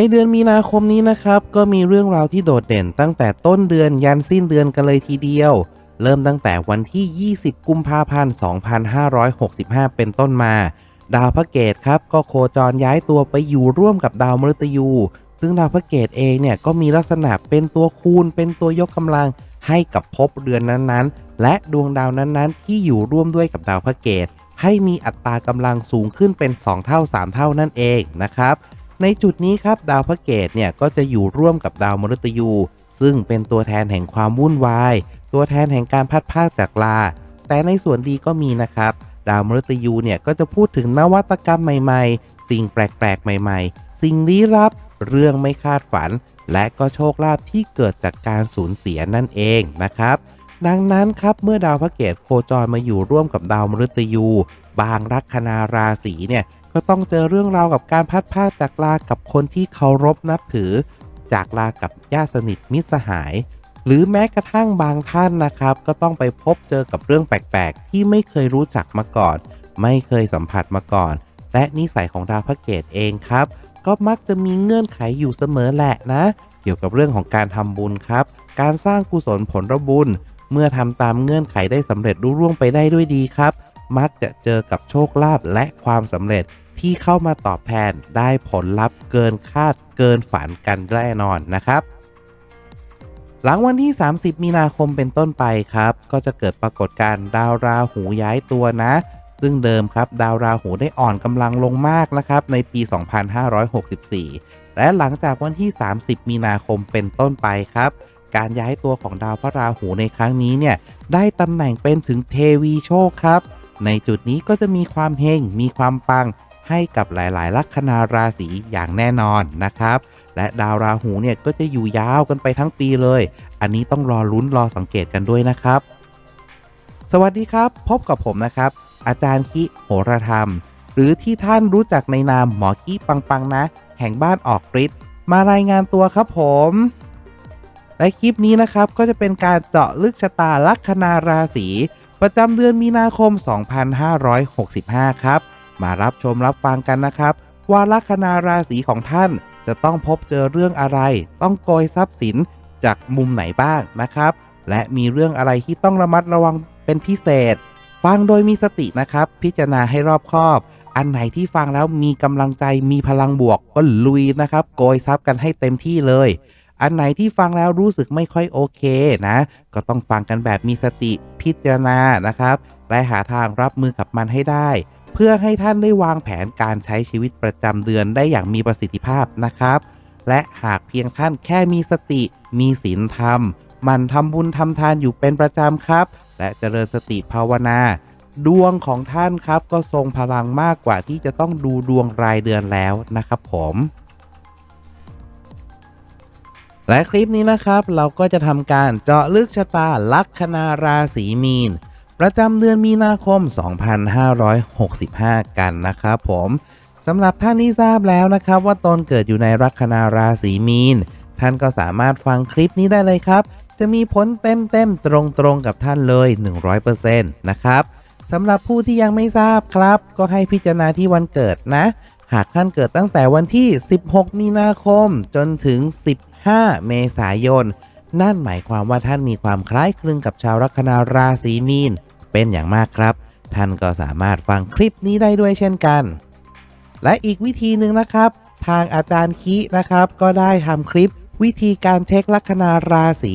ในเดือนมีนาคมนี้นะครับ ก็มีเรื่องราวที่โดดเด่นตั้งแต่ต้นเดือนยันสิ้นเดือนกันเลยทีเดียว เริ่มตั้งแต่วันที่ 20 กุมภาพันธ์ 2565 เป็นต้นมา ดาวพระเกตครับก็โคจรย้ายตัวไปอยู่ร่วมกับดาวมฤตยู ซึ่งดาวพระเกตเองเนี่ยก็มีลักษณะเป็นตัวคูณ เป็นตัวยกกำลังให้กับภพเรือนนั้นๆ และดวงดาวนั้นๆ ที่อยู่ร่วมด้วยกับดาวพระเกตให้มีอัตรากำลังสูงขึ้นเป็น 2 เท่า 3 เท่านั่นเองนะครับ ในจุดนี้ครับดาวพระเกตเนี่ยก็จะอยู่ร่วมกับดาวมฤตยู ซึ่งเป็นตัวแทนแห่งความวุ่นวาย ตัวแทนแห่งการพัดพากจากลา แต่ในส่วนดีก็มีนะครับ ดาวมฤตยูเนี่ยก็จะพูดถึงนวัตกรรมใหม่ๆ สิ่งแปลกๆ ใหม่ๆ สิ่งลี้ลับ เรื่องไม่คาดฝัน และก็โชคลาภที่เกิดจากการสูญเสียนั่นเองนะครับ ดังนั้นครับเมื่อดาวพระเกตโคจรมาอยู่ร่วมกับดาวมฤตยู บางลัคนาราศีเนี่ย ก็ต้องเจอเรื่องราวกับการพัดพากจากลากับคนที่เคารพนับถือ จากลากับญาติสนิทมิตรสหาย หรือแม้กระทั่งบางท่านนะครับ ก็ต้องไปพบเจอกับเรื่องแปลกๆ ที่ไม่เคยรู้จักมาก่อน ไม่เคยสัมผัสมาก่อน และนิสัยของดาวพระเกตเองครับ ก็มักจะมีเงื่อนไขอยู่เสมอแหละนะ เกี่ยวกับเรื่องของการทำบุญครับ การสร้างกุศลผลบุญ เมื่อทำตามเงื่อนไขได้สำเร็จรุ่ร่วงไปได้ด้วยดีครับมักจะเจอกับโชคลาภและความสำเร็จ ที่เข้ามาตอบแทนได้ผลลัพธ์เกินคาดเกินฝันกันแน่นอนนะครับ หลังวันที่ 30 มีนาคมเป็นต้นไปครับ ก็จะเกิดปรากฏการณ์ดาวราหูย้ายตัวนะ ซึ่งเดิมครับดาวราหูได้อ่อนกำลังลงมากนะครับในปี 2564 และหลังจากวันที่ 30 มีนาคมเป็นต้นไปครับการย้ายตัวของดาวพระราหูในครั้งนี้เนี่ยได้ตำแหน่งเป็นถึงเทวีโชคครับ ในจุดนี้ก็จะมีความเฮงมีความปัง ให้กับหลายๆ ลัคนาราศีอย่างแน่นอนนะครับ และดาวราหูเนี่ยก็จะอยู่ยาวกันไปทั้งปีเลย อันนี้ต้องรอลุ้นรอสังเกตกันด้วยนะครับ สวัสดีครับ พบกับผมนะครับ อาจารย์คิโหราธรรม หรือที่ท่านรู้จักในนามหมอคิปังปังนะ แห่งบ้านออกฤทธิ์มารายงานตัวครับผมและคลิปนี้นะครับก็จะเป็นการเจาะลึกชะตาลัคนาราศีประจำเดือนมีนาคม 2565 ครับ มารับชมรับฟังกันนะครับ ว่าลัคนาราศีของท่านจะต้องพบเจอเรื่องอะไร ต้องโกยทรัพย์สินจากมุมไหนบ้างนะครับ และมีเรื่องอะไรที่ต้องระมัดระวังเป็นพิเศษ ฟังโดยมีสตินะครับ พิจารณาให้รอบคอบ อันไหนที่ฟังแล้วมีกำลังใจมีพลังบวกก็ลุยนะครับ โกยทรัพย์กันให้เต็มที่เลย อันไหนที่ฟังแล้วรู้สึกไม่ค่อยโอเคนะ ก็ต้องฟังกันแบบมีสติพิจารณานะครับ และหาทางรับมือกับมันให้ได้ พื่อให้ท่านได้วางแผนการใช้ชีวิตประจำเดือนได้อย่างมีประสิทธิภาพนะครับ และหากเพียงท่านแค่มีสติ มีศีลธรรม มันทำบุญทำทานอยู่เป็นประจำครับ และเจริญสติภาวนา ดวงของท่านครับก็ทรงพลังมากกว่าที่จะต้องดูดวงรายเดือนแล้วนะครับผมและคลิปนี้นะครับเราก็จะทำการเจาะลึกชะตาลัคนาราศีมีน ประจำเดือนมีนาคม 2565 กันนะครับผมสำหรับท่านที่ทราบแล้วนะครับว่าตนเกิดอยู่ในลัคนาราศีมีน ท่านก็สามารถฟังคลิปนี้ได้เลยครับ จะมีผลเต็มๆตรงๆกับท่านเลย 100%นะครับสำหรับผู้ที่ยังไม่ทราบครับ ก็ให้พิจารณาที่วันเกิดนะ หากท่านเกิดตั้งแต่วันที่ 16 มีนาคมจนถึง 15 เมษายน นั่นหมายความว่าท่านมีความคล้ายคลึงกับชาวลัคนาราศีมีน เป็นอย่างมากครับ ท่านก็สามารถฟังคลิปนี้ได้ด้วยเช่นกัน และอีกวิธีหนึ่งนะครับ ทางอาจารย์คินะครับ ก็ได้ทำคลิปวิธีการเช็คลัคนาราศี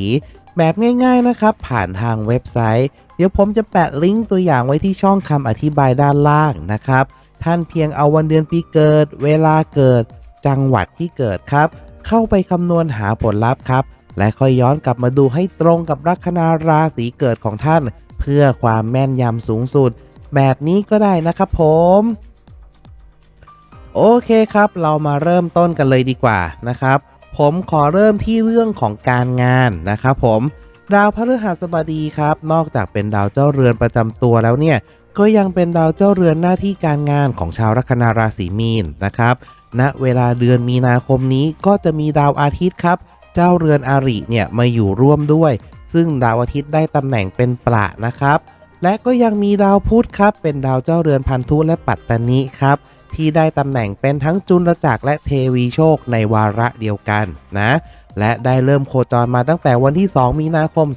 แบบง่าย ๆนะครับ ผ่านทางเว็บไซต์ เดี๋ยวผมจะแปะลิงก์ตัวอย่างไว้ที่ช่องคำอธิบายด้านล่างนะครับ ท่านเพียงเอาวันเดือนปีเกิด เวลาเกิด จังหวัดที่เกิดครับ เข้าไปคำนวณหาผลลัพธ์ครับ และค่อยย้อนกลับมาดูให้ตรงกับลัคนาราศีเกิดของท่าน เพื่อความแม่นยำสูงสุด แบบนี้ก็ได้นะครับผม โอเคครับ เรามาเริ่มต้นกันเลยดีกว่านะครับ ผมขอเริ่มที่เรื่องของการงานนะครับผม ดาวพฤหัสบดีครับ นอกจากเป็นดาวเจ้าเรือนประจำตัวแล้วเนี่ยก็ยังเป็นดาวเจ้าเรือนหน้าที่การงานของชาวลัคนาราศีมีนนะครับณเวลาเดือนมีนาคมนี้ก็จะมีดาวอาทิตย์ครับ เจ้าเรือนอาริเนี่ยมาอยู่ร่วมด้วย ซึ่งดาวอาทิตย์ได้ตำแหน่งเป็นประนะครับ และก็ยังมีดาวพุธครับ เป็นดาวเจ้าเรือนพันธุและปัตตานิครับ ที่ได้ตำแหน่งเป็นทั้งจุลจักรและเทวีโชคในวาระเดียวกันนะ และได้เริ่มโคจรมาตั้งแต่วันที่ 2 มีนาคม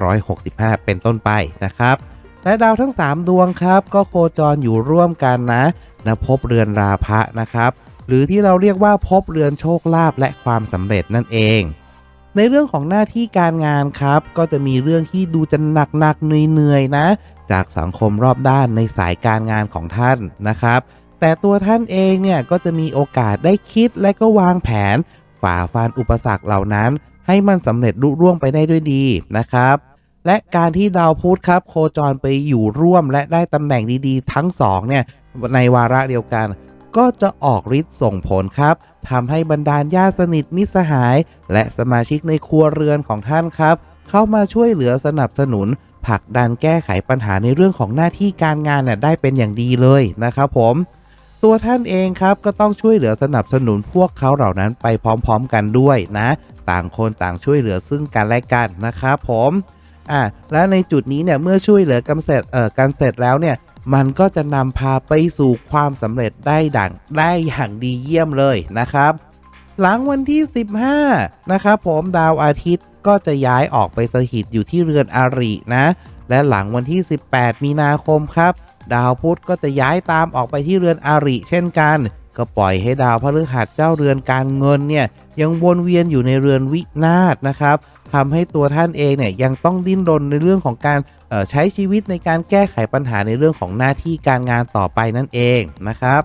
2565 เป็นต้นไปนะครับ และดาวทั้ง 3 ดวงครับ ก็โคจรอยู่ร่วมกันนะณภพเรือนราพะนะครับ หรือที่เราเรียกว่าภพเรือนโชคลาภและความสำเร็จนั่นเอง ในเรื่องของหน้าที่การงานครับ ก็จะมีเรื่องที่ดูจะหนักๆเหนื่อยๆนะ จากสังคมรอบด้านในสายการงานของท่านนะครับ แต่ตัวท่านเองเนี่ยก็จะมีโอกาสได้คิดและก็วางแผน ฝ่าฟันอุปสรรคเหล่านั้น ให้มันสำเร็จลุล่วงไปได้ด้วยดีนะครับ และการที่ดาวพุธครับ โคจรไปอยู่ร่วมและได้ตำแหน่งดีๆ ทั้งสองเนี่ยในวาระเดียวกัน ก็จะออกฤทธิ์ส่งผลครับทำให้บรรดาญาติสนิทมิสหาย และสมาชิกในครัวเรือนของท่านครับ เข้ามาช่วยเหลือสนับสนุนผลักดันแก้ไขปัญหาในเรื่องของหน้าที่การงานน่ะได้เป็นอย่างดีเลยนะครับผม ตัวท่านเองครับก็ต้องช่วยเหลือสนับสนุนพวกเขาเหล่านั้นไปพร้อมๆกันด้วยนะ ต่างคนต่างช่วยเหลือซึ่งกันและกันนะครับผมอ่าและในจุดนี้เนี่ยเมื่อช่วยเหลือกันเสร็จเอ่อกันเสร็จแล้วเนี่ย มันก็จะนำพาไปสู่ความสำเร็จได้ดังได้อย่างดีเยี่ยมเลยนะครับ หลังวันที่ 15 นะครับผมดาวอาทิตย์ก็จะย้ายออกไปสถิตอยู่ที่เรือนอารินะ และหลังวันที่ 18 มีนาคมครับ ดาวพุธก็จะย้ายตามออกไปที่เรือนอาริเช่นกัน ก็ปล่อยให้ดาวพฤหัสเจ้าเรือนการเงินเนี่ยยังวนเวียนอยู่ในเรือนวินาศนะครับ ทำให้ตัวท่านเองเนี่ยยังต้องดิ้นรนในเรื่องของการใช้ชีวิตในการแก้ไขปัญหาในเรื่องของหน้าที่การงานต่อไปนั่นเองนะครับ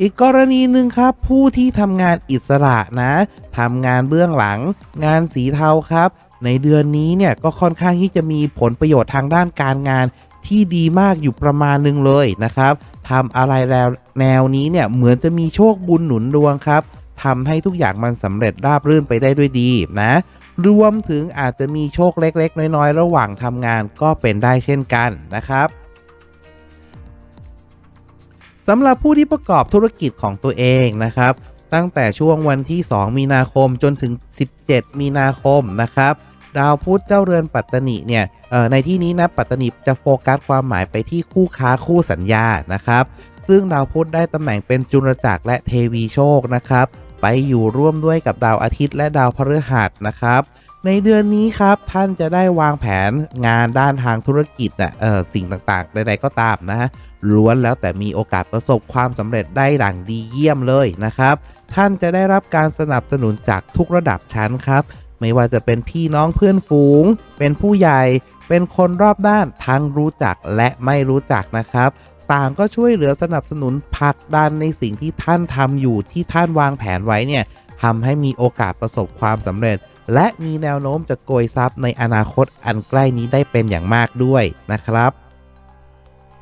อีกกรณีหนึ่งครับ ผู้ที่ทำงานอิสระนะทำงานเบื้องหลัง งานสีเทาครับ ในเดือนนี้เนี่ยก็ค่อนข้างที่จะมีผลประโยชน์ทางด้านการงานที่ดีมากอยู่ประมาณหนึงเลยนะครับทำอะไรแล้วแนวนี้เนี่ยเหมือนจะมีโชคบุญหนุนดวงครับทำให้ทุกอย่างมันสำเร็จราบรื่นไปได้ด้วยดีนะ รวมถึงอาจจะมีโชคเล็ก ๆ น้อย ๆ ระหว่างทำงานก็เป็นได้เช่นกันนะครับสำหรับผู้ที่ประกอบธุรกิจของตัวเองนะครับ ตั้งแต่ช่วงวันที่ 2 มีนาคมจนถึง 17 มีนาคมนะครับ ดาวพุธเจ้าเรือนปัตตนิเนี่ยในที่นี้นะปัตตนิจะโฟกัสความหมายไปที่คู่ค้าคู่สัญญานะครับ ซึ่งดาวพุธได้ตำแหน่งเป็นจุลจักรและเทวีโชคนะครับ ไปอยู่ร่วมด้วยกับดาวอาทิตย์และดาวพฤหัสนะครับ ในเดือนนี้ครับท่านจะได้วางแผนงานด้านทางธุรกิจน่ะเออสิ่งต่างๆใดๆก็ตามนะฮะล้วนแล้วแต่มีโอกาสประสบความสำเร็จได้ดังดีเยี่ยมเลยนะครับ ท่านจะได้รับการสนับสนุนจากทุกระดับชั้นครับ ไม่ว่าจะเป็นพี่น้องเพื่อนฝูง เป็นผู้ใหญ่เป็นคนรอบด้านทั้งรู้จักและไม่รู้จักนะครับ ต่างก็ช่วยเหลือสนับสนุนผลักดันในสิ่งที่ท่านทำอยู่ที่ท่านวางแผนไว้เนี่ยทำให้มีโอกาสประสบความสำเร็จ และมีแนวโน้มจะโกยทรัพย์ในอนาคตอันใกล้นี้ได้เป็นอย่างมากด้วยนะครับ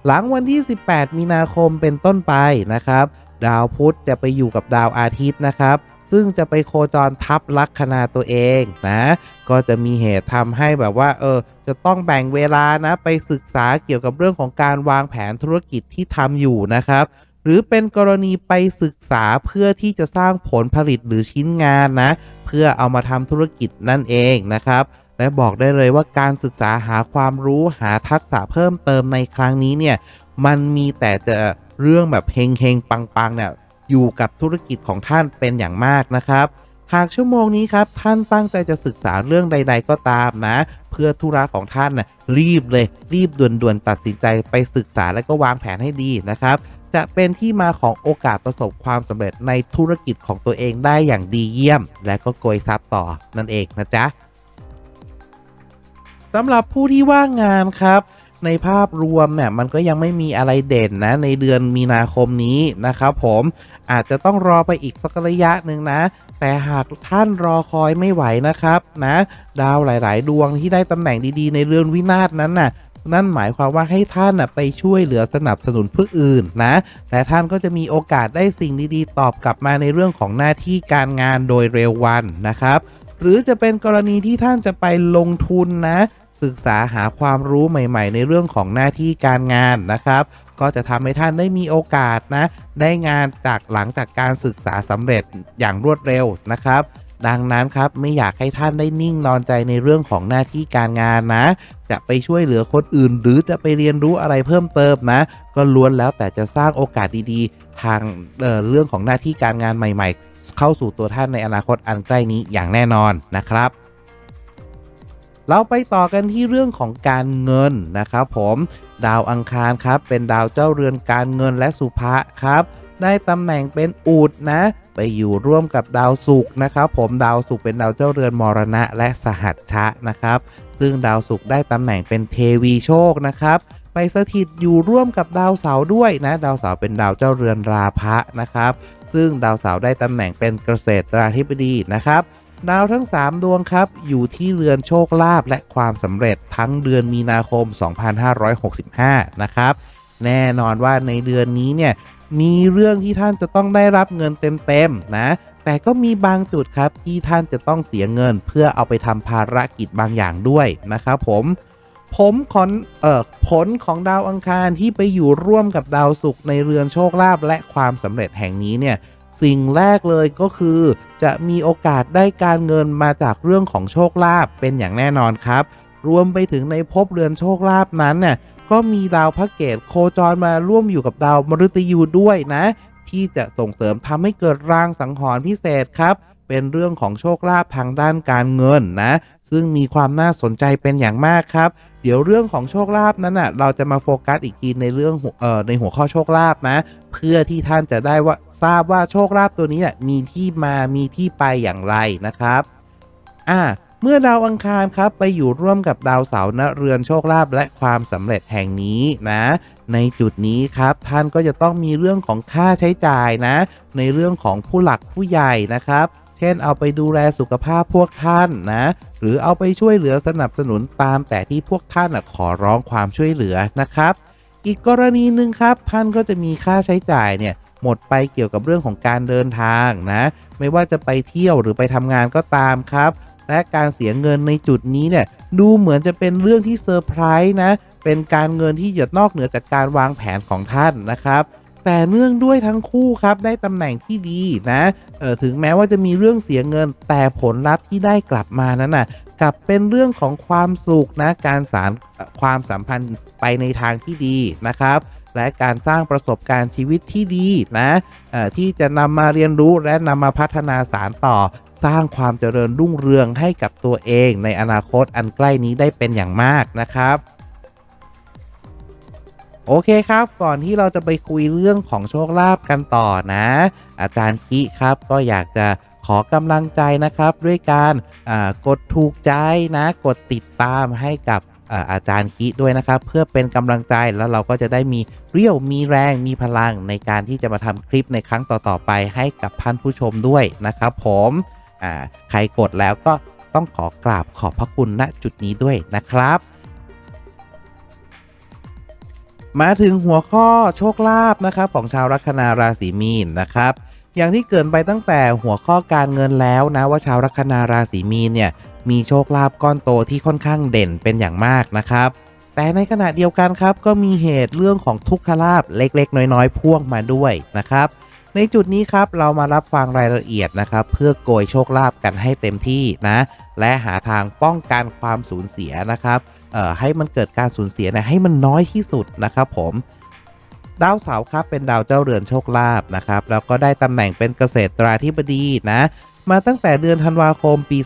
หลังวันที่ 18 มีนาคมเป็นต้นไปนะครับ ดาวพุธจะไปอยู่กับดาวอาทิตย์นะครับ ซึ่งจะไปโคจรทับลัคนาตัวเองนะ ก็จะมีเหตุทำให้แบบว่า เออ จะต้องแบ่งเวลานะ ไปศึกษาเกี่ยวกับเรื่องของการวางแผนธุรกิจที่ทำอยู่นะครับ หรือเป็นกรณีไปศึกษาเพื่อที่จะสร้างผลผลิตหรือชิ้นงานนะ เพื่อเอามาทำธุรกิจนั่นเองนะครับและบอกได้เลยว่าการศึกษาหาความรู้หาทักษะเพิ่มเติมในครั้งนี้เนี่ย มันมีแต่จะเรื่องแบบเฮงเฮงๆปังๆเนี่ย อยู่กับธุรกิจของท่านเป็นอย่างมากนะครับ หากชั่วโมงนี้ครับท่านตั้งใจจะศึกษาเรื่องใด ๆ ก็ตามนะ เพื่อธุระของท่านนะรีบเลย รีบด่วนๆตัดสินใจไปศึกษาและก็วางแผนให้ดีนะครับจะเป็นที่มาของโอกาสประสบความสำเร็จในธุรกิจของตัวเองได้อย่างดีเยี่ยม และก็โกยทรัพย์ต่อนั่นเองนะจ๊ะสำหรับผู้ที่ว่างงานครับ ในภาพรวมเนี่ยมันก็ยังไม่มีอะไรเด่นนะ ในเดือนมีนาคมนี้นะครับผมอาจจะต้องรอไปอีกสักระยะหนึ่งนะ แต่หากท่านรอคอยไม่ไหวนะครับนะ ดาวหลาย ๆ ดวงที่ได้ตำแหน่งดีๆ ในเรือนวินาศนั้นน่ะนั่นหมายความว่าให้ท่านนะไปช่วยเหลือสนับสนุนผู้อื่นนะ และท่านก็จะมีโอกาสได้สิ่งดีๆ ตอบกลับมาในเรื่องของหน้าที่การงานโดยเร็ววันนะครับ หรือจะเป็นกรณีที่ท่านจะไปลงทุนนะ ศึกษาหาความรู้ใหม่ ๆ ในเรื่องของหน้าที่การงานนะครับ ก็จะทำให้ท่านได้มีโอกาสนะ ได้งานจากหลังจากการศึกษาสำเร็จอย่างรวดเร็วนะครับ ดังนั้นครับไม่อยากให้ท่านได้นิ่งนอนใจในเรื่องของหน้าที่การงานนะ จะไปช่วยเหลือคนอื่น หรือจะไปเรียนรู้อะไรเพิ่มเติมนะ ก็ล้วนแล้วแต่จะสร้างโอกาสดีๆ ทางเเรื่องของหน้าที่การงานใหม่ ๆ เข้าสู่ตัวท่านในอนาคตอันใกล้นี้อย่างแน่นอนนะครับ เราไปต่อกันที่เรื่องของการเงินนะครับผมดาวอังคารครับเป็นดาวเจ้าเรือนการเงินและสุภะครับได้ตำแหน่งเป็นอูดนะ ไปอยู่ร่วมกับดาวศุกร์นะครับผมดาวศุกร์เป็นดาวเจ้าเรือนมรณะและสหัชชะนะครับ ซึ่งดาวศุกร์ได้ตำแหน่งเป็นเทวีโชคนะครับไปสถิตอยู่ร่วมกับดาวเสาร์ด้วยนะ ดาวเสาร์เป็นดาวเจ้าเรือนราพะนะครับ ซึ่งดาวเสาร์ได้ตำแหน่งเป็นเกษตราธิบดีนะครับ ดาวทั้ง 3 ดวงครับ อยู่ที่เรือนโชคลาภและความสำเร็จทั้งเดือนมีนาคม 2565 นะครับ แน่นอนว่าในเดือนนี้เนี่ยมีเรื่องที่ท่านจะต้องได้รับเงินเต็มๆนะ แต่ก็มีบางจุดครับที่ท่านจะต้องเสียเงินเพื่อเอาไปทำภารกิจบางอย่างด้วยนะครับผมผมของเอ่อผลของดาวอังคารที่ไปอยู่ร่วมกับดาวศุกร์ในเรือนโชคลาภและความสำเร็จแห่งนี้เนี่ย สิ่งแรกเลยก็คือ จะมีโอกาสได้การเงินมาจากเรื่องของโชคลาภเป็นอย่างแน่นอนครับ รวมไปถึงในภพเรือนโชคลาภนั้นเนี่ยก็มีดาวพระเกตโคจรมาร่วมอยู่กับดาวมฤตยูด้วยนะ ที่จะส่งเสริมทำให้เกิดรางสังหรณ์พิเศษครับ เป็นเรื่องของโชคลาภทางด้านการเงินนะ ซึ่งมีความน่าสนใจเป็นอย่างมากครับ เดี๋ยวเรื่องของโชคลาภนั้นน่ะเราจะมาโฟกัสอีกทีในเรื่องเอ่อในหัวข้อโชคลาภนะ เพื่อที่ท่านจะได้ว่าทราบว่าโชคลาภตัวนี้น่ะมีที่มามีที่ไปอย่างไรนะครับอ่าเมื่อดาวอังคารครับไปอยู่ร่วมกับดาวเสาร์ณเรือนโชคลาภและความสำเร็จแห่งนี้นะ ในจุดนี้ครับท่านก็จะต้องมีเรื่องของค่าใช้จ่ายนะ ในเรื่องของผู้หลักผู้ใหญ่นะครับ เช่น เอาไปดูแลสุขภาพพวกท่านนะ หรือเอาไปช่วยเหลือสนับสนุนตามแต่ที่พวกท่านน่ะขอร้องความช่วยเหลือนะครับ อีกกรณีหนึ่งครับท่านก็จะมีค่าใช้จ่ายเนี่ยหมดไปเกี่ยวกับเรื่องของการเดินทางนะ ไม่ว่าจะไปเที่ยวหรือไปทำงานก็ตามครับ และการเสียเงินในจุดนี้เนี่ยดูเหมือนจะเป็นเรื่องที่เซอร์ไพรส์นะ เป็นการเงินที่หยดนอกเหนือจากการวางแผนของท่านนะครับ แต่เนื่องด้วยทั้งคู่ครับได้ตำแหน่งที่ดีนะเออถึงแม้ว่าจะมีเรื่องเสียเงิน แต่ผลลัพธ์ที่ได้กลับมานั้นน่ะกลับเป็นเรื่องของความสุขนะการสารความสัมพันธ์ไปในทางที่ดีนะครับ และการสร้างประสบการณ์ชีวิตที่ดีนะเอ่อที่จะนำมาเรียนรู้และนำมาพัฒนาสารต่อสร้างความเจริญรุ่งเรืองให้กับตัวเองในอนาคตอันใกล้นี้ได้เป็นอย่างมากนะครับ โอเคครับ ก่อนที่เราจะไปคุยเรื่องของโชคลาภกันต่อนะ อาจารย์คิครับ ก็อยากจะขอกำลังใจนะครับ ด้วยการกดถูกใจนะ กดติดตามให้กับอาจารย์คิด้วยนะครับ เพื่อเป็นกำลังใจแล้วเราก็จะได้มีเรี่ยวมีแรงมีพลังในการที่จะมาทำคลิปในครั้งต่อๆไปให้กับท่านผู้ชมด้วยนะครับ ผมใครกดแล้วก็ต้องขอกราบขอบพระคุณณจุดนี้ด้วยนะครับ มาถึงหัวข้อโชคลาภนะครับของชาวลัคนาราศีมีนนะครับ อย่างที่เกินไปตั้งแต่หัวข้อการเงินแล้วนะว่าชาวลัคนาราศีมีนเนี่ยมีโชคลาภก้อนโตที่ค่อนข้างเด่นเป็นอย่างมากนะครับ แต่ในขณะเดียวกันครับก็มีเหตุเรื่องของทุกขลาภเล็กๆ น้อยๆ พ่วงมาด้วยนะครับ ในจุดนี้ครับเรามารับฟังรายละเอียดนะครับ เพื่อโกยโชคลาภกันให้เต็มที่นะ และหาทางป้องกันความสูญเสียนะครับ ให้มันเกิดการสูญเสียนะให้มันน้อยที่สุดนะครับผมดาวเสาร์ครับเป็นดาวเจ้าเรือนโชคลาภนะครับแล้วก็ได้ตำแหน่งเป็นเกษตราธิบดีนะมาตั้งแต่เดือนธันวาคมปี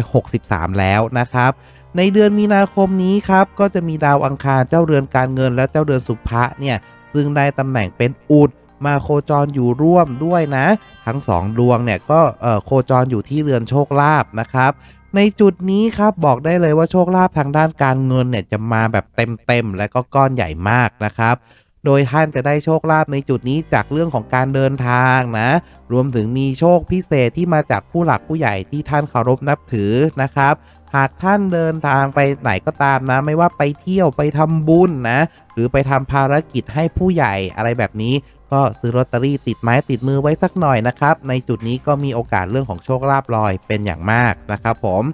2563 แล้วนะครับ ในเดือนมีนาคมนี้ครับก็จะมีดาวอังคารเจ้าเรือนการเงินและเจ้าเรือนสุภะเนี่ยซึ่งได้ตำแหน่งเป็นอุดมาโคจรอยู่ร่วมด้วยนะ ทั้งสองดวงเนี่ยก็เอ่อโคจรอยู่ที่เรือนโชคลาภนะครับ ในจุดนี้ครับบอกได้เลยว่าโชคลาภทางด้านการเงินเนี่ยจะมาแบบเต็มๆและก็ก้อนใหญ่มากนะครับ โดยท่านจะได้โชคลาภในจุดนี้จากเรื่องของการเดินทางนะ รวมถึงมีโชคพิเศษที่มาจากผู้หลักผู้ใหญ่ที่ท่านเคารพนับถือนะครับ หากท่านเดินทางไปไหนก็ตามนะ ไม่ว่าไปเที่ยวไปทำบุญนะ หรือไปทำภารกิจให้ผู้ใหญ่อะไรแบบนี้ ก็ซื้อลอตเตอรี่ติดไม้ติดมือไว้สักหน่อยนะครับ ในจุดนี้ก็มีโอกาสเรื่องของโชคลาภลอยเป็นอย่างมากนะครับผม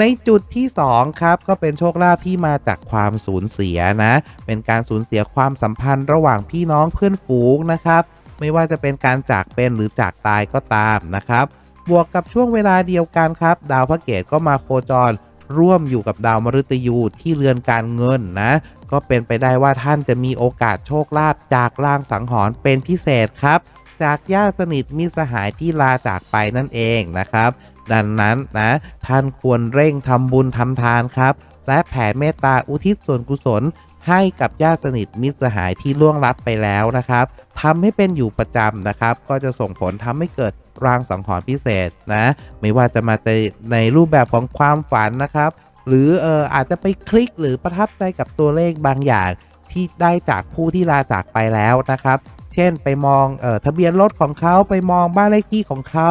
ในจุดที่ 2 ครับ ก็เป็นโชคลาภที่มาจากความสูญเสียนะ เป็นการสูญเสียความสัมพันธ์ระหว่างพี่น้องเพื่อนฝูงนะครับ ไม่ว่าจะเป็นการจากเป็นหรือจากตายก็ตามนะครับ บวกกับช่วงเวลาเดียวกันครับ ดาวพระเกตก็มาโคจร ร่วมอยู่กับดาวมฤตยูที่เรือนการเงินนะ ก็เป็นไปได้ว่าท่านจะมีโอกาสโชคลาภจากลางสังหรณ์เป็นพิเศษครับ จากญาติสนิทมิสหายที่ลาจากไปนั่นเองนะครับ ดังนั้นนะท่านควรเร่งทำบุญทำทานครับ และแผ่เมตตาอุทิศส่วนกุศล ให้กับญาติสนิทมิตรสหายที่ล่วงลับไปแล้วนะครับทำให้เป็นอยู่ประจำนะครับ ก็จะส่งผลทำให้เกิดรางสังหรณ์พิเศษนะ ไม่ว่าจะมาในในรูปแบบของความฝันนะครับ หรือเอออาจจะไปคลิกหรือประทับใจกับตัวเลขบางอย่างที่ได้จากผู้ที่ลาจากไปแล้วนะครับ เช่นไปมองเออทะเบียนรถของเขาไปมองบ้านเลขที่ของเขา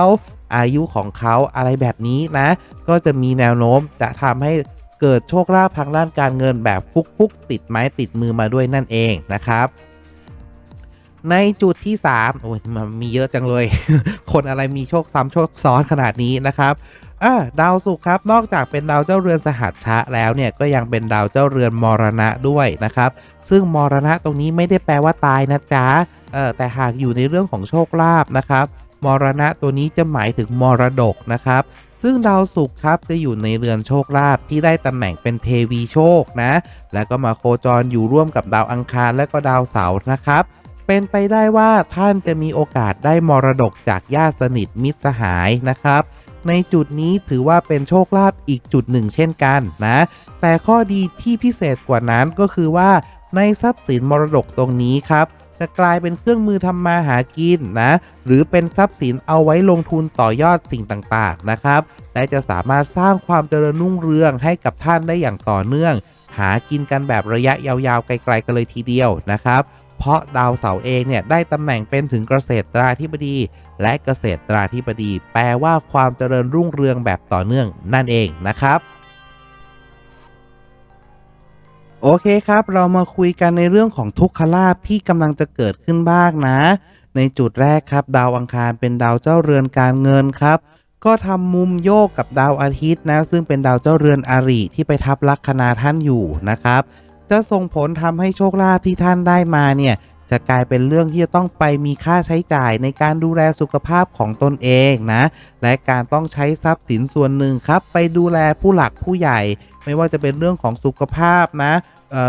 อายุของเขาอะไรแบบนี้นะ ก็จะมีแนวโน้มจะทำให้ เกิดโชคลาภทางด้านการเงินแบบฟุกๆติดไม้ติดมือมาด้วยนั่นเองนะครับ ในจุดที่ 3 โอ้ยมันมีเยอะจังเลย คนอะไรมีโชคซ้ำโชคซ้อนขนาดนี้นะครับอ่าดาวศุกร์ครับ นอกจากเป็นดาวเจ้าเรือนสหัสชะแล้วเนี่ยก็ยังเป็นดาวเจ้าเรือนมรณะด้วยนะครับ ซึ่งมรณะตรงนี้ไม่ได้แปลว่าตายนะจ๊ะเออแต่หากอยู่ในเรื่องของโชคลาภนะครับมรณะตัวนี้จะหมายถึงมรดกนะครับ ซึ่งดาวศุกร์ครับจะอยู่ในเรือนโชคลาภที่ได้ตำแหน่งเป็นเทวีโชคนะ แล้วก็มาโคจรอยู่ร่วมกับดาวอังคารและก็ดาวเสาร์นะครับ เป็นไปได้ว่าท่านจะมีโอกาสได้มรดกจากญาติสนิทมิตรสหายนะครับ ในจุดนี้ถือว่าเป็นโชคลาภอีกจุดหนึ่งเช่นกันนะ แต่ข้อดีที่พิเศษกว่านั้นก็คือว่าในทรัพย์สินมรดกตรงนี้ครับ จะกลายเป็นเครื่องมือทำมาหากินนะ หรือเป็นทรัพย์สินเอาไว้ลงทุนต่อยอดสิ่งต่างๆนะครับ และจะสามารถสร้างความเจริญรุ่งเรืองให้กับท่านได้อย่างต่อเนื่อง หากินกันแบบระยะยาวๆ ไกลๆกันเลยทีเดียวนะครับ เพราะดาวเสาร์เองเนี่ยได้ตำแหน่งเป็นถึงเกษตรตราธิบดี และเกษตรตราธิบดี แปลว่าความเจริญรุ่งเรืองแบบต่อเนื่องนั่นเองนะครับ โอเคครับ เรามาคุยกันในเรื่องของทุกขลาภที่กำลังจะเกิดขึ้นบ้างนะ ในจุดแรกครับ ดาวอังคารเป็นดาวเจ้าเรือนการเงินครับ ก็ทำมุมโยกกับดาวอาทิตย์นะ ซึ่งเป็นดาวเจ้าเรือนอาริที่ไปทับลัคนาท่านอยู่นะครับ จะส่งผลทำให้โชคลาภที่ท่านได้มาเนี่ยจะกลายเป็นเรื่องที่จะต้องไปมีค่าใช้จ่ายในการดูแลสุขภาพของตนเองนะ และการต้องใช้ทรัพย์สินส่วนหนึ่งครับ ไปดูแลผู้หลักผู้ใหญ่ ไม่ว่าจะเป็นเรื่องของสุขภาพนะ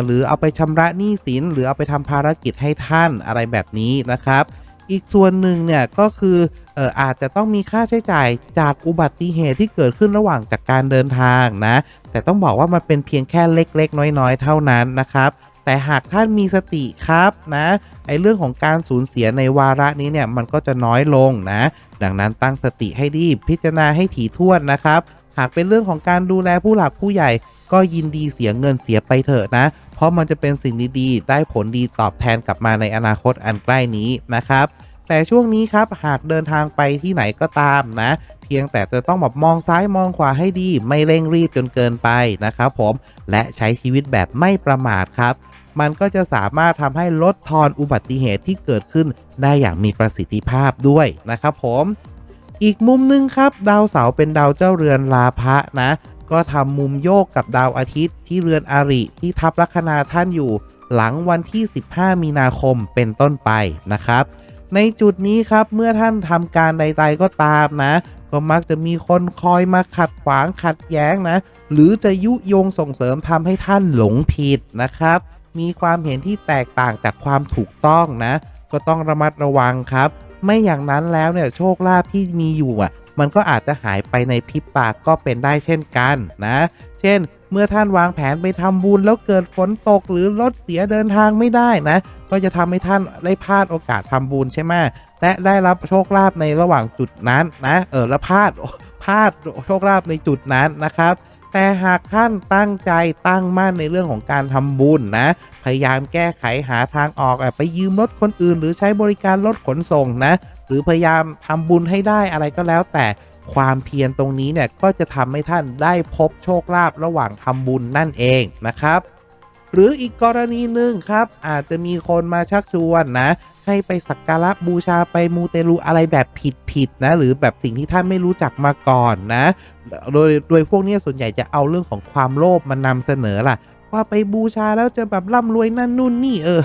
หรือเอาไปชำระหนี้สิน หรือเอาไปทำภารกิจให้ท่านอะไรแบบนี้นะครับ อีกส่วนหนึ่งเนี่ยก็คือเอ่ออาจจะต้องมีค่าใช้จ่ายจากอุบัติเหตุที่เกิดขึ้นระหว่างจากการเดินทางนะ แต่ต้องบอกว่ามันเป็นเพียงแค่เล็ก ๆ น้อย ๆ เท่านั้นนะครับแต่หากท่านมีสติครับนะไอเรื่องของการสูญเสียในวาระนี้เนี่ยมันก็จะน้อยลงนะ ดังนั้นตั้งสติให้ดีพิจารณาให้ถี่ถ้วนนะครับ หากเป็นเรื่องของการดูแลผู้หลักผู้ใหญ่ ก็ยินดีเสียเงินเสียไปเถอะนะ เพราะมันจะเป็นสิ่งดีๆ ได้ผลดีตอบแทนกลับมาในอนาคตอันใกล้นี้นะครับแต่ช่วงนี้ครับหากเดินทางไปที่ไหนก็ตามนะ เพียงแต่จะต้องแบบมองซ้ายมองขวาให้ดี ไม่เร่งรีบจนเกินไปนะครับผมและใช้ชีวิตแบบไม่ประมาทครับ มันก็จะสามารถทำให้ลดทอนอุบัติเหตุที่เกิดขึ้นได้อย่างมีประสิทธิภาพด้วยนะครับผม อีกมุมหนึงครับ ดาวเสาร์เป็นดาวเจ้าเรือนลาภะนะ ก็ทำมุมโยกกับดาวอาทิตย์ที่เรือนอาริที่ทับลัคนาท่านอยู่ หลังวันที่ 15 มีนาคมเป็นต้นไปนะครับ ในจุดนี้ครับเมื่อท่านทำการใด ๆก็ตามนะ ก็มักจะมีคนคอยมาขัดขวางขัดแย้งนะ หรือจะยุยงส่งเสริมทำให้ท่านหลงผิดนะครับ มีความเห็นที่แตกต่างจากความถูกต้องนะ ก็ต้องระมัดระวังครับ ไม่อย่างนั้นแล้วเนี่ยโชคลาภที่มีอยู่อะ มันก็อาจจะหายไปในพริบตาก็เป็นได้เช่นกันนะ เช่น เมื่อท่านวางแผนไปทำบุญแล้วเกิดฝนตกหรือรถเสียเดินทางไม่ได้นะ ก็จะทำให้ท่านได้พลาดโอกาสทำบุญใช่ไหมและได้รับโชคลาภในระหว่างจุดนั้นนะเออแล้วพลาดพลาดโชคลาภในจุดนั้นนะครับแต่หากท่านตั้งใจตั้งมั่นในเรื่องของการทำบุญนะ พยายามแก้ไขหาทางออกไปยืมรถคนอื่น หรือใช้บริการรถขนส่งนะ หรือพยายามทำบุญให้ได้อะไรก็แล้ว แต่ความเพียรตรงนี้เนี่ยก็จะทำให้ท่านได้พบโชคลาภระหว่างทำบุญนั่นเองนะครับ หรืออีกกรณีหนึ่งครับ อาจจะมีคนมาชักชวนนะ ให้ไปสักการะบูชาไปมูเตลูอะไรแบบผิดๆนะ หรือแบบสิ่งที่ท่านไม่รู้จักมาก่อนนะ โดยโดยพวกนี้ส่วนใหญ่จะเอาเรื่องของความโลภมานำเสนอล่ะว่าไปบูชาแล้วจะแบบร่ำรวยนั่นนู่นนี่เออ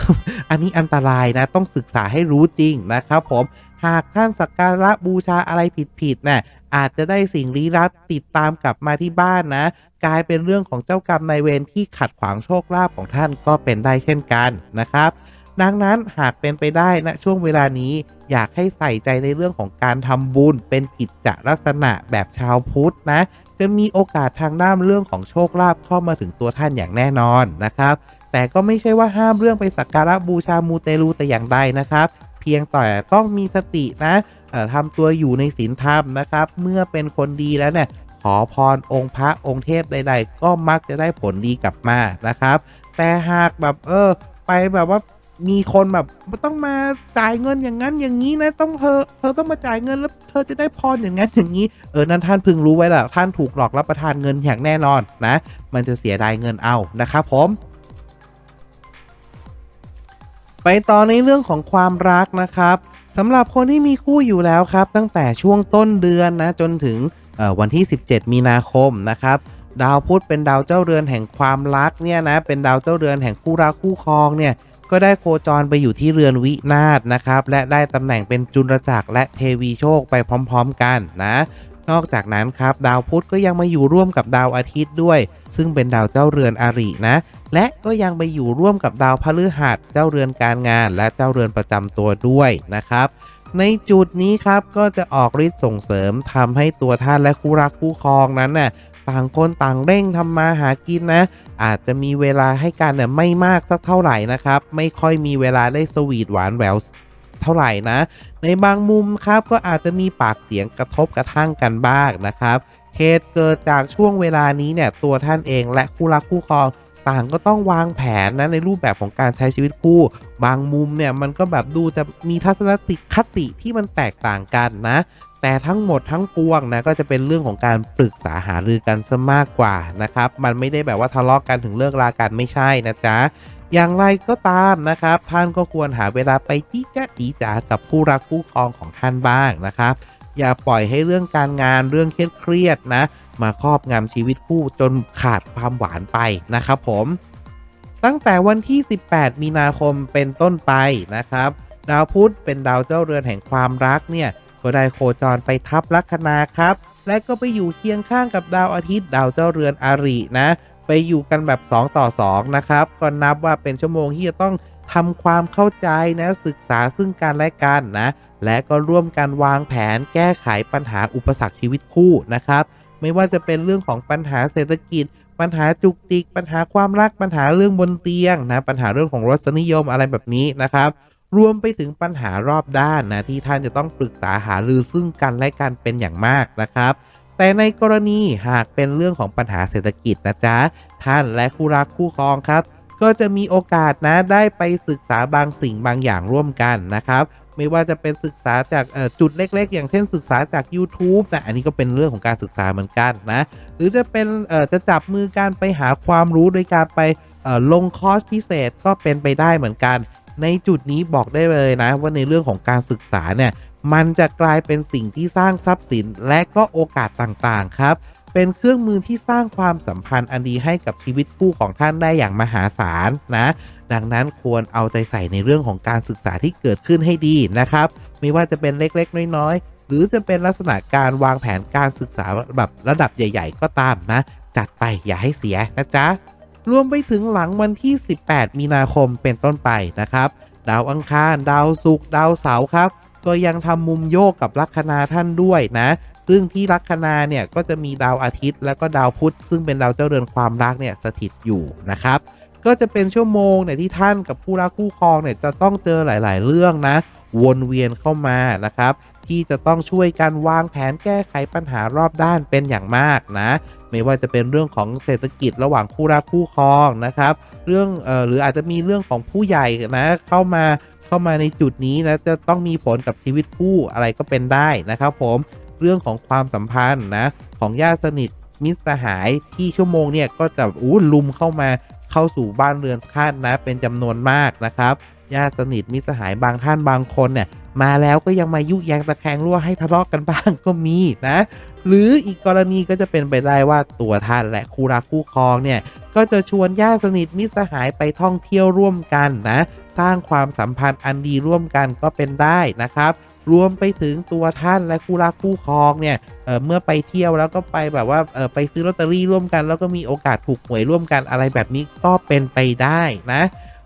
อันนี้อันตรายนะ ต้องศึกษาให้รู้จริงนะครับผม หากท่านสักการะบูชาอะไรผิดๆน่ะอาจจะได้สิ่งลี้ลับติดตามกลับมาที่บ้านนะ กลายเป็นเรื่องของเจ้ากรรมนายเวรที่ขัดขวางโชคลาภของท่านก็เป็นได้เช่นกันนะครับ ดังนั้นหากเป็นไปได้นะช่วงเวลานี้อยากให้ใส่ใจในเรื่องของการทำบุญเป็นกิจจลักษณะแบบชาวพุทธนะ จะมีโอกาสทางด้านเรื่องของโชคลาภเข้ามาถึงตัวท่านอย่างแน่นอนนะครับแต่ก็ไม่ใช่ว่าห้ามเรื่องไปสักการะบูชามูเตลูแต่อย่างใดนะครับ พียงแต่ต้องมีสตินะเอ่อทำตัวอยู่ในศีลธรรมนะครับ เมื่อเป็นคนดีแล้วเนี่ยขอพรองค์พระองค์เทพใด ๆ ก็มักจะได้ผลดีกลับมานะครับ แต่หากแบบเออ ไปแบบว่ามีคนแบบต้องมาจ่ายเงินอย่างนั้นอย่างนี้นะต้องเธอเธอต้องมาจ่ายเงินแล้วเธอจะได้พรอย่างนั้นอย่างนี้เออนั่นท่านพึงรู้ไว้ละท่านถูกหลอกรับประทานเงินอย่างแน่นอนนะ มันจะเสียดายเงินเอานะครับผม ต่อในเรื่องของความรักนะครับสำหรับคนที่มีคู่อยู่แล้วครับ ตั้งแต่ช่วงต้นเดือนนะจนถึงวันที่ 17 มีนาคมนะครับ ดาวพุธเป็นดาวเจ้าเรือนแห่งความรักเนี่ยนะเป็นดาวเจ้าเรือนแห่งคู่รักคู่ครองเนี่ยก็ได้โคจรไปอยู่ที่เรือนวินาศนะครับ และได้ตำแหน่งเป็นจุลจักรและเทวีโชคไปพร้อม ๆ กันนะ นอกจากนั้นครับดาวพุธก็ยังมาอยู่ร่วมกับดาวอาทิตย์ด้วย ซึ่งเป็นดาวเจ้าเรือนอารินะ และก็ยังไปอยู่ร่วมกับดาวพฤหัสเจ้าเรือนการงาน และเจ้าเรือนประจำตัวด้วยนะครับ ในจุดนี้ครับก็จะออกฤทธิ์ส่งเสริมทำให้ตัวท่านและคู่รักคู่ครองนั้นน่ะต่างคนต่างเร่งทำมาหากินนะ อาจจะมีเวลาให้กันเนี่ยไม่มากสักเท่าไหร่นะครับ ไม่ค่อยมีเวลาได้สวีทหวานแหววเท่าไหร่นะ ในบางมุมครับก็อาจจะมีปากเสียงกระทบกระทั่งกันบ้างนะครับเหตุเกิดจากช่วงเวลานี้เนี่ยตัวท่านเองและคู่รักคู่ครองต่างก็ต้องวางแผนนะในรูปแบบของการใช้ชีวิตคู่ บางมุมเนี่ยมันก็แบบดูจะมีทัศนคติที่มันแตกต่างกันนะ แต่ทั้งหมดทั้งปวงนะก็จะเป็นเรื่องของการปรึกษาหารือกันซะมากกว่านะครับ มันไม่ได้แบบว่าทะเลาะกกันถึงเลิกลากันไม่ใช่นะจ๊ะ อย่างไรก็ตามนะครับ ท่านก็ควรหาเวลาไปจี้จ๊ะจีจ๋ากับคู่รักคู่ครองของท่านบ้างนะครับ อย่าปล่อยให้เรื่องการงานเรื่องเครียดๆนะ มาครอบงำชีวิตคู่จนขาดความหวานไปนะครับผม ตั้งแต่วันที่ 18 มีนาคมเป็นต้นไปนะครับ ดาวพุธเป็นดาวเจ้าเรือนแห่งความรักเนี่ยก็ได้โคจรไปทับลัคนาครับ และก็ไปอยู่เคียงข้างกับดาวอาทิตย์ดาวเจ้าเรือนอารินะ ไปอยู่กันแบบ 2 ต่อ 2 นะครับ ก็นับว่าเป็นชั่วโมงที่จะต้องทำความเข้าใจนะศึกษาซึ่งกันและกันนะ และก็ร่วมกันวางแผนแก้ไขปัญหาอุปสรรคชีวิตคู่นะครับ ไม่ว่าจะเป็นเรื่องของปัญหาเศรษฐกิจ ปัญหาจุกจิก ปัญหาความรักปัญหาเรื่องบนเตียงนะปัญหาเรื่องของรสนิยมอะไรแบบนี้นะครับรวมไปถึงปัญหารอบด้านนะที่ท่านจะต้องปรึกษาหารือซึ่งกันและกันเป็นอย่างมากนะครับ แต่ในกรณีหากเป็นเรื่องของปัญหาเศรษฐกิจนะจ๊ะ ท่านและคู่รักคู่ครองครับ ก็จะมีโอกาสนะได้ไปศึกษาบางสิ่งบางอย่างร่วมกันนะครับ ไม่ว่าจะเป็นศึกษาจากจุดเล็กๆ อย่างเช่นศึกษาจาก YouTube นะอันนี้ก็เป็นเรื่องของการศึกษาเหมือนกันนะ หรือจะเป็นจะจับมือการไปหาความรู้โดยการไปลงคอร์สพิเศษก็เป็นไปได้เหมือนกัน ในจุดนี้บอกได้เลยนะว่าในเรื่องของการศึกษาเนี่ย มันจะกลายเป็นสิ่งที่สร้างทรัพย์สินและก็โอกาสต่างๆครับ เป็นเครื่องมือที่สร้างความสัมพันธ์อันดีให้กับชีวิตคู่ของท่านได้อย่างมหาศาลนะ ดังนั้นควรเอาใจใส่ในเรื่องของการศึกษาที่เกิดขึ้นให้ดีนะครับ ไม่ว่าจะเป็นเล็กๆ น้อยๆ หรือจะเป็นลักษณะการวางแผนการศึกษาแบบระดับใหญ่ ๆ ก็ตามนะ จัดไปอย่าให้เสียนะจ๊ะรวมไปถึงหลังวันที่ 18 มีนาคมเป็นต้นไปนะครับ ดาวอังคาร ดาวศุกร์ ดาวเสาร์ครับ ก็ยังทำมุมโยกกับลัคนาท่านด้วยนะ ซึ่งที่ลัคนาเนี่ยก็จะมีดาวอาทิตย์ แล้วก็ดาวพุธ ซึ่งเป็นดาวเจ้าเรือนความรักเนี่ยสถิตอยู่นะครับ ก็จะเป็นชั่วโมงเนี่ยที่ท่านกับผู้รักคู่ครองเนี่ยจะต้องเจอหลาย ๆ เรื่องนะ วนเวียนเข้ามานะครับ ที่จะต้องช่วยกันวางแผนแก้ไขปัญหารอบด้านเป็นอย่างมากนะ ไม่ว่าจะเป็นเรื่องของเศรษฐกิจระหว่างคู่รักคู่ครองนะครับ เรื่องเอ่อหรืออาจจะมีเรื่องของผู้ใหญ่นะเข้ามา เข้ามาในจุดนี้นะจะต้องมีผลกับชีวิตคู่อะไรก็เป็นได้นะครับผมเรื่องของความสัมพันธ์นะของญาติสนิทมิตรสหายที่ชั่วโมงเนี่ยก็จะอู้ลุมเข้ามาเข้าสู่บ้านเรือนท่านนะเป็นจำนวนมากนะครับญาติสนิทมิตรสหายบางท่านบางคนเนี่ยมาแล้วก็ยังมายุแยงตะแคงรั่วให้ทะเลาะกันบ้างก็มีนะ หรืออีกกรณีก็จะเป็นไปได้ว่าตัวท่านและคู่รักคู่ครองเนี่ย ก็จะชวนญาติสนิทมิตรสหายไปท่องเที่ยวร่วมกันนะ สร้างความสัมพันธ์อันดีร่วมกันก็เป็นได้นะครับ รวมไปถึงตัวท่านและคู่รักคู่ครองเนี่ยเเมื่อไปเที่ยวแล้วก็ไปแบบว่าไปซื้อลอตเตอรี่ร่วมกัน แล้วก็มีโอกาสถูกหวยร่วมกันอะไรแบบนี้ก็เป็นไปได้นะ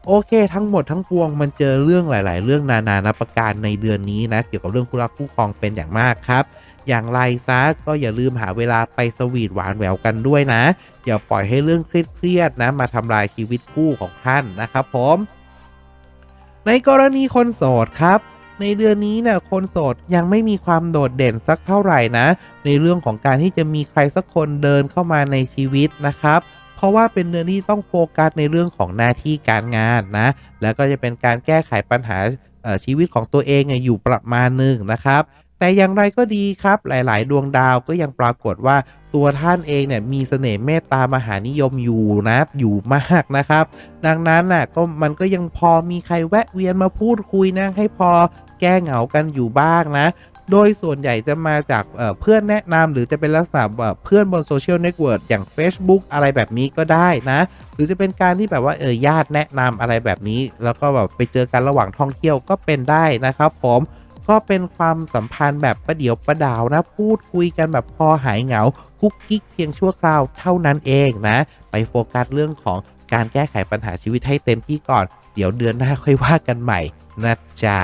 โอเค ทั้งหมดทั้งปวงมันเจอเรื่องหลาย ๆ เรื่องนานานับประการในเดือนนี้นะ เกี่ยวกับเรื่องคู่รักคู่ครองเป็นอย่างมากครับ อย่างไรซะก็อย่าลืมหาเวลาไปสวีทหวานแหววกันด้วยนะ อย่าปล่อยให้เรื่องเครียดๆนะมาทำลายชีวิตคู่ของท่านนะครับผม ในกรณีคนโสดครับในเดือนนี้เนี่ยคนโสดยังไม่มีความโดดเด่นสักเท่าไหร่นะ ในเรื่องของการที่จะมีใครสักคนเดินเข้ามาในชีวิตนะครับ เพราะว่าเป็นเดือนที่ต้องโฟกัสในเรื่องของหน้าที่การงานนะ แล้วก็จะเป็นการแก้ไขปัญหาชีวิตของตัวเองอยู่ประมาณหนึ่งนะครับ แต่อย่างไรก็ดีครับ หลาย ๆ ดวงดาวก็ยังปรากฏว่าตัวท่านเองเนี่ยมีเสน่ห์เมตตามหานิยมอยู่นะอยู่มากนะครับ ดังนั้นน่ะก็มันก็ยังพอมีใครแวะเวียนมาพูดคุยนะให้พอแก้เหงากันอยู่บ้างนะ โดยส่วนใหญ่จะมาจากเพื่อนแนะนำหรือจะเป็นลักษณะแบบเพื่อนบนโซเชียลเน็ตเวิร์กอย่าง Facebook อะไรแบบนี้ก็ได้นะ หรือจะเป็นการที่แบบว่าเออญาติแนะนำอะไรแบบนี้ แล้วก็แบบไปเจอกันระหว่างท่องเที่ยวก็เป็นได้นะครับผม ก็เป็นความสัมพันธ์แบบประเดี๋ยวประดาวนะ พูดคุยกันแบบพอหายเหงากุ๊กกิ๊กเพียงชั่วคราวเท่านั้นเองนะ ไปโฟกัสเรื่องของการแก้ไขปัญหาชีวิตให้เต็มที่ก่อน เดี๋ยวเดือนหน้าค่อยว่ากันใหม่นะจ๊ะ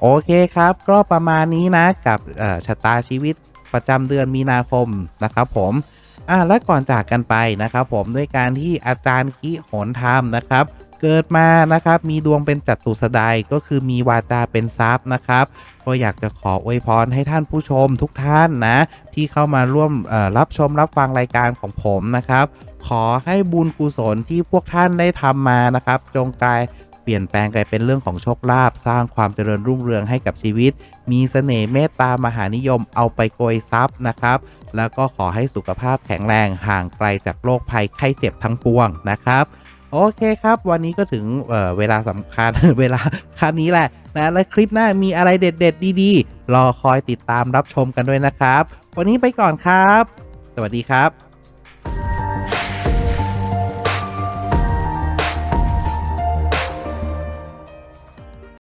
โอเคครับ ก็ประมาณนี้นะกับชะตาชีวิตประจำเดือนมีนาคมนะครับผมอ่าและก่อนจากกันไปนะครับผมด้วยการที่อาจารย์คิโหนธรรมนะครับ เกิดมานะครับ มีดวงเป็นจัตุสดายก็คือมีวาจาเป็นทรัพย์นะครับ ก็อยากจะขออวยพรให้ท่านผู้ชมทุกท่านนะ ที่เข้ามาร่วมรับชมรับฟังรายการของผมนะครับ ขอให้บุญกุศลที่พวกท่านได้ทำมานะครับ จงกลายเปลี่ยนแปลงกลายเป็นเรื่องของโชคลาภสร้างความเจริญรุ่งเรืองให้กับชีวิต มีเสน่ห์เมตตามหานิยมเอาไปโกยทรัพย์นะครับ แล้วก็ขอให้สุขภาพแข็งแรงห่างไกลจากโรคภัยไข้เจ็บทั้งปวงนะครับ โอเคครับ วันนี้ก็ถึงเเวลาสำคัญ เวลาคันนี้แหละนะและคลิปหน้ามีอะไรเด็ด ๆ ดีๆ รอคอยติดตามรับชมกันด้วยนะครับ วันนี้ไปก่อนครับ สวัสดีครับ